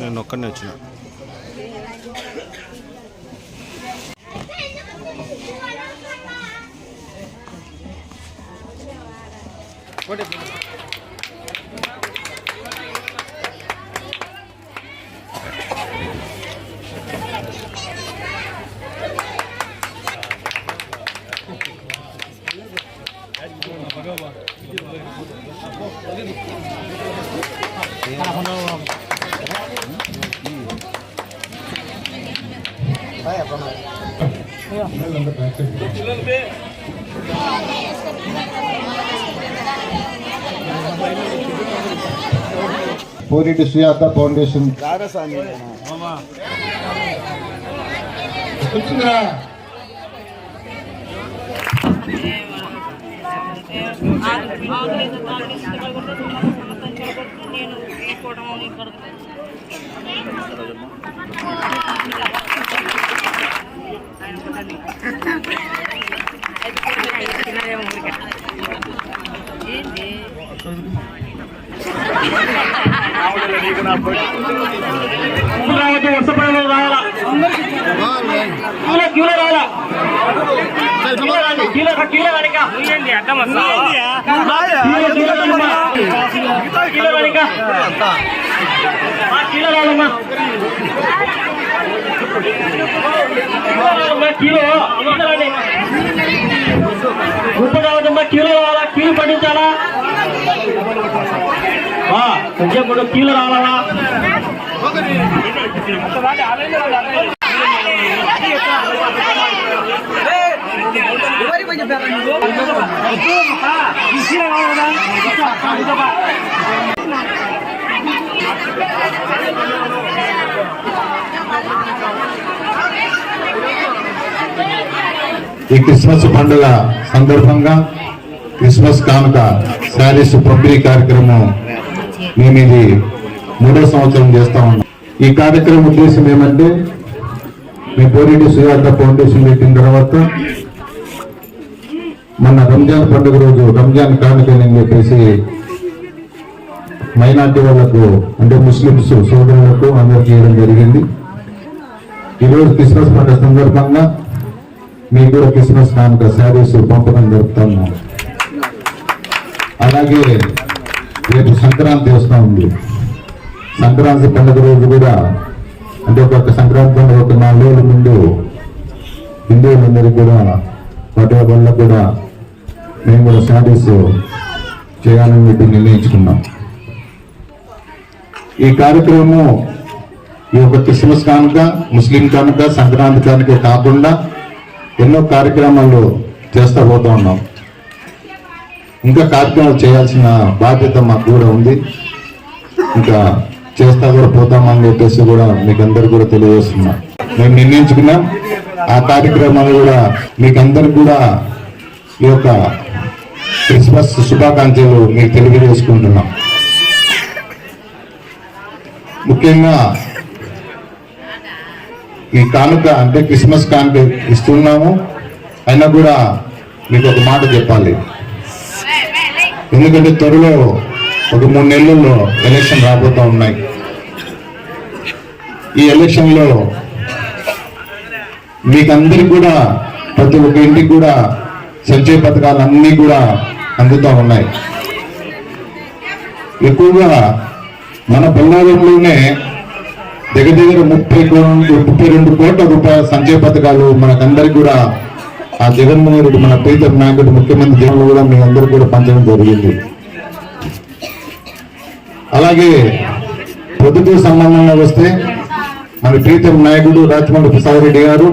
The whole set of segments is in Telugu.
నేను ఒక్కడనే వచ్చిన. పోరెడ్డి సుయాత ఫౌండేషన్. నేను ఈ కూటమి ఇక్కడ ఏంటి రావద్దు వర్షపడంలో రావాలా కీలో కీలో రావాలా కీలో రాండి, కీలో కీలో కనుక అడ్డం వస్తా కీలో కీలో రావాలమ్మా. కీలో కనుక ఆ, కీలో రావాలమ్మా కీలో రావాలమ్మా, కీలో కీలో రండి. గుంపు కావద్దమ్మా కీలో రావాలా? కీలు పండించాలా ఆ, కొంచెం కూడా కీలు రావాలా ఈ క్రిస్మస్ పండుగ సందర్భంగా క్రిస్మస్ కానుక శారీస్ పంపిణీ కార్యక్రమం మేము ఇది మూడో సంవత్సరం చేస్తా ఉన్నాం. ఈ కార్యక్రమం ఉద్దేశం ఏమంటే మీ పోరెడ్డి సుయాత ఫౌండేషన్ పెట్టిన తర్వాత మన రంజాన్ పండుగ రోజు రంజాన్ కానుకని చెప్పేసి మైనార్టీ వాళ్ళకు అంటే ముస్లిమ్స్ సోదరులకు అందరికి చేయడం జరిగింది. ఈరోజు క్రిస్మస్ పండుగ సందర్భంగా మీకు కూడా క్రిస్మస్ కానుక శారీస్ పంపడం జరుపుతాము అలాగే రేపు సంక్రాంతి వస్తూ ఉంది. సంక్రాంతి పండుగ రోజు కూడా అంటే ఒక సంక్రాంతి పండుగ ఒక నాలుగు రోజుల ముందు హిందువులందరికీ కూడా వాటి వల్ల కూడా మేము కూడా శారీస్ చేయాలని చెప్పి నిర్ణయించుకున్నాం. ఈ కార్యక్రమం ఈ యొక్క క్రిస్మస్ కానుక ముస్లిం కానుక సంక్రాంతి కానుక కాకుండా ఎన్నో కార్యక్రమాలు చేస్తూ పోతూ ఉన్నాం. ఇంకా కార్యక్రమాలు చేయాల్సిన బాధ్యత మాకు కూడా ఉంది. ఇంకా చేస్తా కూడా పోతామని చెప్పేసి కూడా మీకు అందరు కూడా తెలియజేస్తున్నా. మేము నిర్ణయించుకున్నాం. ఆ కార్యక్రమాలు కూడా మీకు అందరికి కూడా ఈ యొక్క క్రిస్మస్ శుభాకాంక్షలు మీకు తెలియజేసుకుంటున్నాం. ముఖ్యంగా ఈ కానుక అంటే క్రిస్మస్ కానుక ఇస్తున్నాము. అయినా కూడా మీకు ఒక మాట చెప్పాలి. ఎందుకంటే త్వరలో ఒక మూడు నెలల్లో ఎలక్షన్ రాబోతూ ఉన్నాయి. ఈ ఎలక్షన్లో మీకందరికి కూడా ప్రతి ఒక్క ఇంటికి కూడా సంచయ పథకాలు అన్నీ కూడా అందుతూ ఉన్నాయి. ఎక్కువగా మన బెల్లారంలోనే దగ్గర దగ్గర ముప్పై ముప్పై రెండు కోట్ల రూపాయల సంక్షేమ పథకాలు మనకందరికి కూడా ఆ జగన్మోహన్ రెడ్డి మన ప్రీతం నాయకుడు ముఖ్యమంత్రి జగన్ కూడా మీ అందరికి కూడా పంచడం జరిగింది. అలాగే పొద్దుటూరు సంబంధంగా వస్తే మన ప్రీతం నాయకుడు రాజమండ్రి ప్రసాద్ రెడ్డి గారు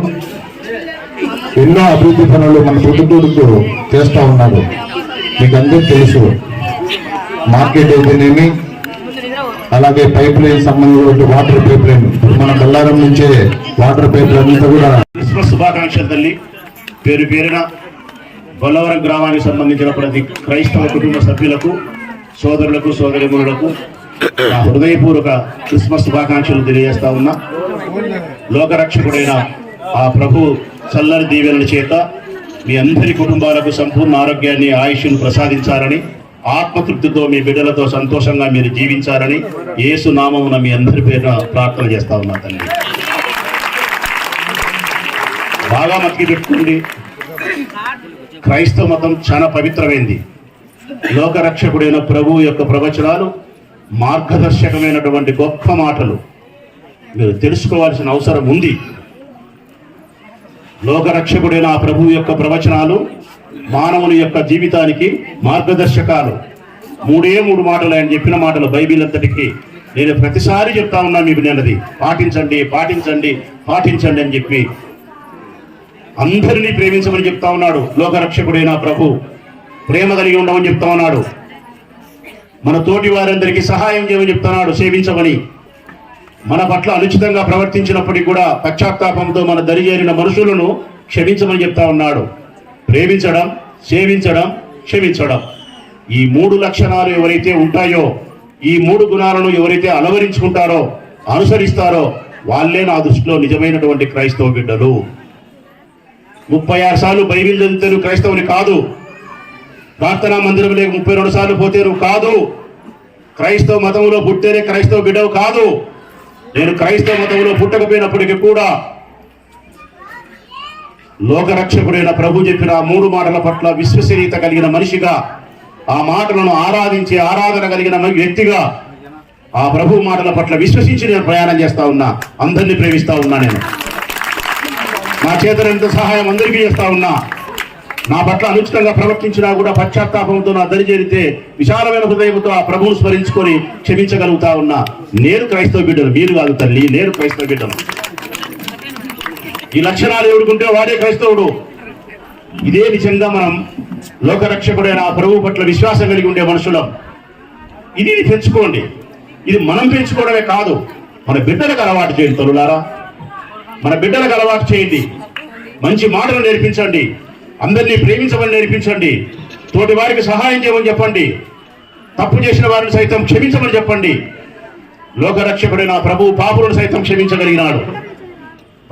ఎన్నో అభివృద్ధి పనులు మన పొద్దుటూరుకు చేస్తూ ఉన్నారు. మీకు అందరూ తెలుసు. మార్కెట్ అయితేనేమి అలాగే పైప్ లైన్ సంబంధించిన వాటర్ పైప్ లైన్. మన బల్లారం నుంచే వాటర్ పైప్ లైన్ అంతా కూడా క్రిస్మస్ శుభాకాంక్షలు తల్లి. పేరు పేరున బొల్లవరం గ్రామానికి సంబంధించిన ప్రతి క్రైస్తవ కుటుంబ సభ్యులకు సోదరులకు సోదరిములకు నా హృదయపూర్వక క్రిస్మస్ శుభాకాంక్షలు తెలియజేస్తా ఉన్నా. లోకరక్షకుడైన ఆ ప్రభు చల్లని దీవెనల చేత మీ అందరి కుటుంబాలకు సంపూర్ణ ఆరోగ్యాన్ని ఆయుష్ను ప్రసాదించాలని ఆత్మతృప్తితో మీ బిడ్డలతో సంతోషంగా మీరు జీవించాలని యేసు నామమున మీ అందరి పేరున ప్రార్థన చేస్తా ఉన్నా తండ్రి. బాగా మతికి పెట్టుకోండి. క్రైస్తవ మతం చాలా పవిత్రమైంది. లోకరక్షకుడైన ప్రభు యొక్క ప్రవచనాలు మార్గదర్శకమైనటువంటి గొప్ప మాటలు. మీరు తెలుసుకోవాల్సిన అవసరం ఉంది. లోకరక్షకుడైన ఆ ప్రభు యొక్క ప్రవచనాలు మానవుని యొక్క జీవితానికి మార్గదర్శకాలు. మూడే మూడు మాటలు ఆయన చెప్పిన మాటలు బైబిల్ అంతటికి నేను ప్రతిసారి చెప్తా ఉన్నా మీకు నేనది పాటించండి పాటించండి పాటించండి అని చెప్పి అందరినీ ప్రేమించమని చెప్తా ఉన్నాడు. లోకరక్షకుడైన ప్రభు. ప్రేమ కలిగి ఉండమని చెప్తా ఉన్నాడు. మన తోటి వారందరికీ సహాయం చేయమని చెప్తున్నాడు. సేవించమని. మన పట్ల అనుచితంగా ప్రవర్తించినప్పటికీ కూడా పశ్చాత్తాపంతో మన దరిచేరిన మనుషులను క్షమించమని చెప్తా ఉన్నాడు. ప్రేమించడం సేవించడం క్షమించడం. ఈ మూడు లక్షణాలు ఎవరైతే ఉంటాయో ఈ మూడు గుణాలను ఎవరైతే అలవరించుకుంటారో అనుసరిస్తారో వాళ్ళే నా దృష్టిలో నిజమైనటువంటి క్రైస్తవ బిడ్డలు. ముప్పై ఆరు సార్లు బైబిల్ చదివితే క్రైస్తవుని కాదు. ప్రార్థనా మందిరం లేక ముప్పై రెండు సార్లు పోతే కాదు. క్రైస్తవ మతంలో పుట్టేనే క్రైస్తవ బిడ్డవు కాదు. నేను క్రైస్తవ మతంలో పుట్టకపోయినప్పటికీ కూడా లోకరక్షకుడైన ప్రభు చెప్పిన ఆ మూడు మాటల పట్ల విశ్వసనీయత కలిగిన మనిషిగా ఆ మాటలను ఆరాధించే ఆరాధన కలిగిన వ్యక్తిగా ఆ ప్రభు మాటల పట్ల విశ్వసించి నేను ప్రయాణం చేస్తా ఉన్నా. అందరినీ ప్రేమిస్తా ఉన్నా నేను. నా చేతనంత సహాయం అందరికీ చేస్తా ఉన్నా. నా పట్ల అనుచితంగా ప్రవర్తించినా కూడా పశ్చాత్తాపంతో నా దరి చేరితే విశాలమైన హృదయంతో ఆ ప్రభువును స్మరించుకొని క్షమించగలుగుతా ఉన్నా. నేను క్రైస్తవ బిడ్డను మీరు కాదు తల్లి నేను క్రైస్తవ బిడ్డను. ఈ లక్షణాలు ఎవడుకుంటే వాడే క్రైస్తవుడు. ఇదే నిజంగా మనం లోకరక్షకుడైన ఆ ప్రభువు పట్ల విశ్వాసం కలిగి ఉండే మనుషులం. ఇది పెంచుకోండి. ఇది మనం పెంచుకోవడమే కాదు. మన బిడ్డలకు అలవాటు చేయండి తరులారా మన బిడ్డలకు అలవాటు చేయండి. మంచి మాటలు నేర్పించండి. అందరినీ ప్రేమించమని నేర్పించండి. తోటి వారికి సహాయం చేయమని చెప్పండి. తప్పు చేసిన వారిని సైతం క్షమించమని చెప్పండి. లోకరక్షకుడైన ప్రభు పాపులను సైతం క్షమించగలిగినాడు.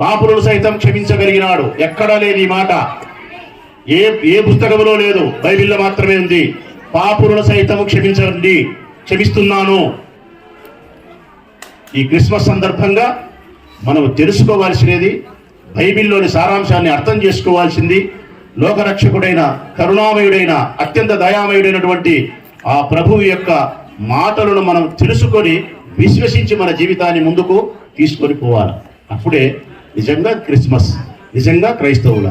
పాపులను సైతం క్షమించగలిగినాడు. ఎక్కడా లేని మాట. ఏ ఏ పుస్తకంలో లేదు. బైబిల్లో మాత్రమే ఉంది. పాపులను సైతం క్షమించండి. క్షమిస్తున్నాను. ఈ క్రిస్మస్ సందర్భంగా మనం తెలుసుకోవాల్సినది బైబిల్లోని సారాంశాన్ని అర్థం చేసుకోవాల్సింది. లోకరక్షకుడైన కరుణామయుడైన అత్యంత దయామయుడైనటువంటి ఆ ప్రభువు యొక్క మాటలను మనం తెలుసుకొని విశ్వసించి మన జీవితాన్ని ముందుకు తీసుకొని పోవాలి. అప్పుడే నిజంగా క్రిస్మస్ నిజంగా క్రైస్తవుల.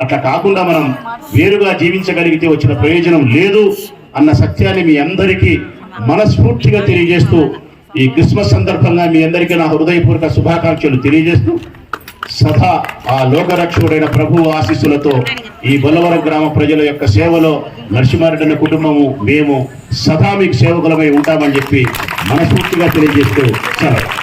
అట్లా కాకుండా మనం వేరుగా జీవించగలిగితే వచ్చిన ప్రయోజనం లేదు అన్న సత్యాన్ని మీ అందరికీ మనస్ఫూర్తిగా తెలియజేస్తూ ఈ క్రిస్మస్ సందర్భంగా మీ అందరికీ నా హృదయపూర్వక శుభాకాంక్షలు తెలియజేస్తూ సదా ఆ లోకరక్షకుడైన ప్రభు ఆశీస్సులతో ఈ బొల్లవరం గ్రామ ప్రజల యొక్క సేవలో నరసింహారెడ్డి కుటుంబము మేము సదా మీకు సేవకులమై ఉంటామని చెప్పి మనస్ఫూర్తిగా తెలియజేస్తూ సెలవు.